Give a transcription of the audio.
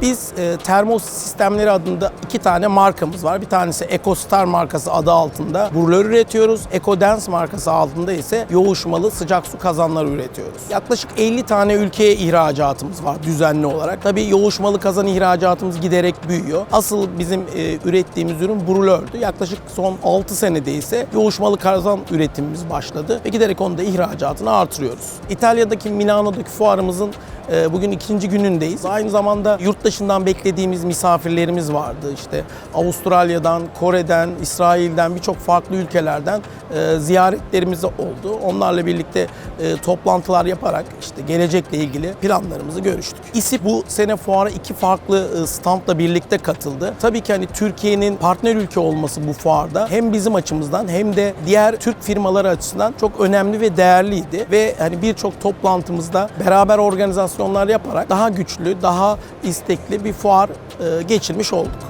Biz e, termos sistemleri adında iki tane markamız var. Bir tanesi EcoStar markası adı altında brulör üretiyoruz. EcoDance markası altında ise yoğuşmalı sıcak su kazanları üretiyoruz. Yaklaşık 50 tane ülkeye ihracatımız var düzenli olarak. Tabii yoğuşmalı kazan ihracatımız giderek büyüyor. Asıl bizim e, ürettiğimiz ürün brulördü. Yaklaşık son 6 senede ise yoğuşmalı kazan üretimimiz başladı ve giderek onu da ihracatını artırıyoruz. İtalya'daki Milano'daki fuarımızın e, bugün ikinci günündeyiz. Aynı zamanda yurt dışından beklediğimiz misafirlerimiz vardı. İşte Avustralya'dan, Kore'den, İsrail'den birçok farklı ülkelerden e, ziyaretlerimiz oldu. Onlarla birlikte e, toplantılar yaparak işte gelecekle ilgili planlarımızı görüştük. İSİP bu sene fuara iki farklı e, standla birlikte katıldı. Tabii ki hani Türkiye'nin partner ülke olması bu fuarda hem bizim açımızdan hem de diğer Türk firmaları açısından çok önemli ve değerliydi. Ve hani birçok toplantımızda beraber organizasyonlar yaparak daha güçlü, daha istekli bir fuar e, geçirmiş olduk.